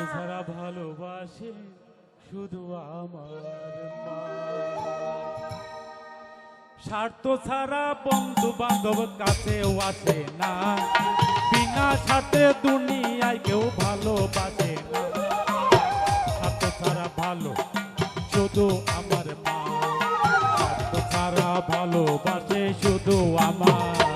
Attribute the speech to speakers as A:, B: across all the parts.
A: স্বার্থ ছাড়া ভালোবাসে শুধু আমার স্বার্থ ছাড়া বন্ধু বান্ধব কাছেও আসে না। বিনা স্বার্থে দুনিয়ায় কেউ ভালোবাসে না। স্বার্থ ছাড়া ভালো শুধু আমার মা। স্বার্থ ছাড়া ভালোবাসে শুধু আমার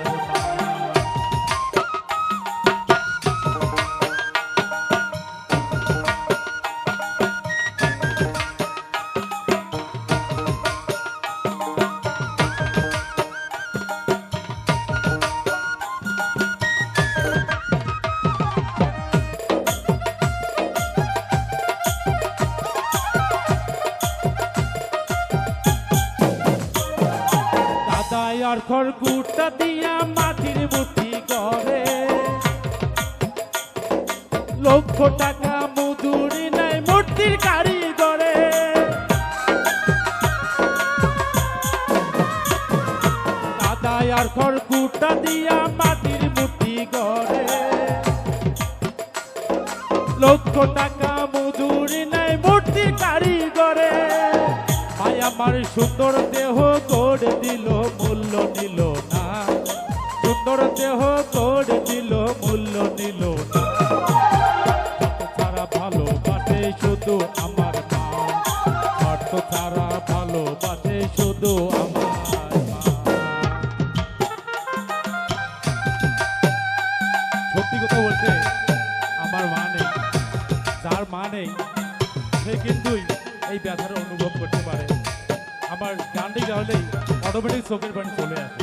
A: আর খড়গুটা দিয়া মাটির মুঠি করে লক্ষ টাকা মজুরি নাই, মূর্তির কারিগরে দাদাই আর খড়গুটা দিয়া মাটির মুঠি করে লক্ষ টাকা মজুরি নাই, মূর্তির কারিগরে ভাই, আমার সুন্দর দেহ দেহ গড়ে দিল, মূল্য নিল স্বার্থ ছাড়া ভালোবাসে শুধু আমার মা স্বার্থ ছাড়া ভালোবাসে শুধু আমার সত্যি কথা বলতে, আমার মা নেই। যার মা নেই, সে কিন্তু এই ব্যথার অনুভব করতে পারে। আমার গানটি গাওয়ালেই অটোমেটিক চোখের পানি চলে আসে।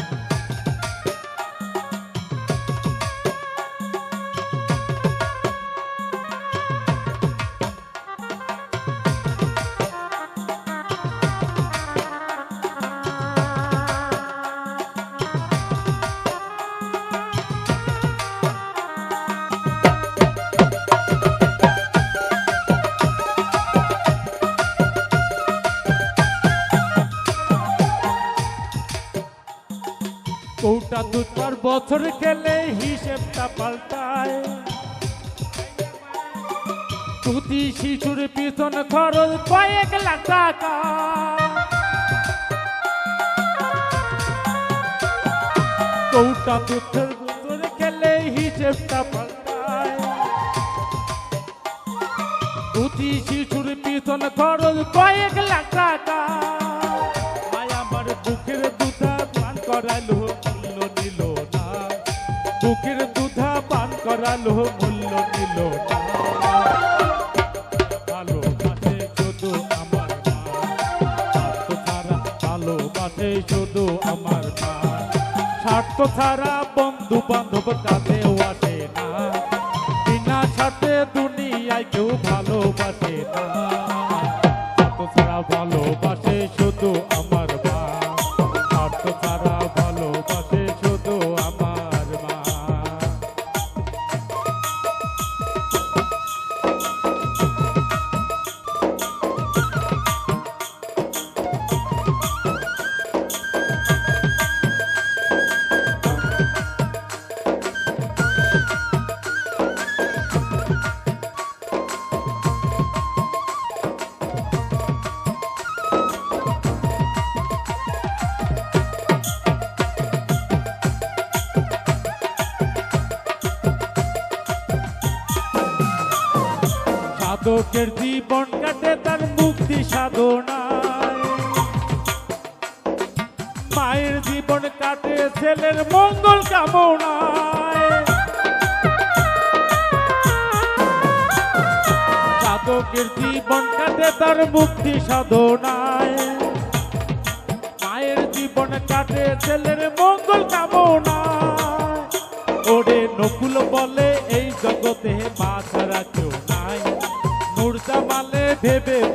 A: কৌটা দু চার বছর গেলে হিসেবটা পাল্টায়। প্রতি শিশুর পিছন খরচ কয়েক লাখ টাকা। কৌটা দু চার বছর গেলে হিসেবটা পাল্টায়। প্রতি শিশুর পিছন খরচ কয়েক লাখ টাকা। পান মূল্য নিল না। ভালোবাসে শুধু আমার স্বার্থ ছাড়া ভালোবাসে শুধু আমার মা। স্বার্থ ছাড়া বন্ধু বান্ধব কাছেও আসে না। বিনা স্বার্থে দুনিয়ায় কেউ ভালোবাসে সাধকের জীবন কাটে তার মুক্তি সাধনায়। মায়ের জীবন কাটে ছেলের মঙ্গল কামনায়। সাধকের জীবন কাটে তার মুক্তি সাধনায়। মায়ের জীবন কাটে ছেলের মঙ্গল কামনায়। ওরে নকুল বলে এই জগতে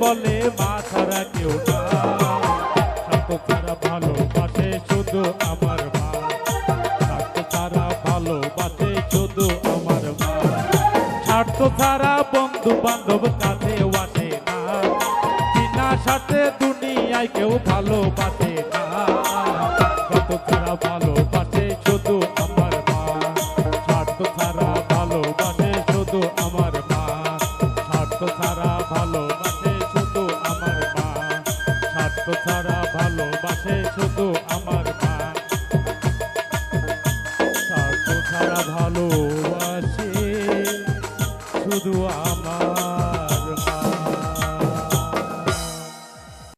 A: বলে মা ছাড়া কেউ নাই স্বার্থ ছাড়া ভালোবাসে শুধু আমার মা। স্বার্থ ছাড়া ভালোবাসে শুধু আমার মা। স্বার্থ ছাড়া বন্ধু বান্ধব কাছে আসে না। বিনা স্বার্থে দুনিয়ায় কেউ ভালোবাসে না। স্বার্থ ছাড়া ভালোবাসে শুধু যারা ভালোবাসে শুধু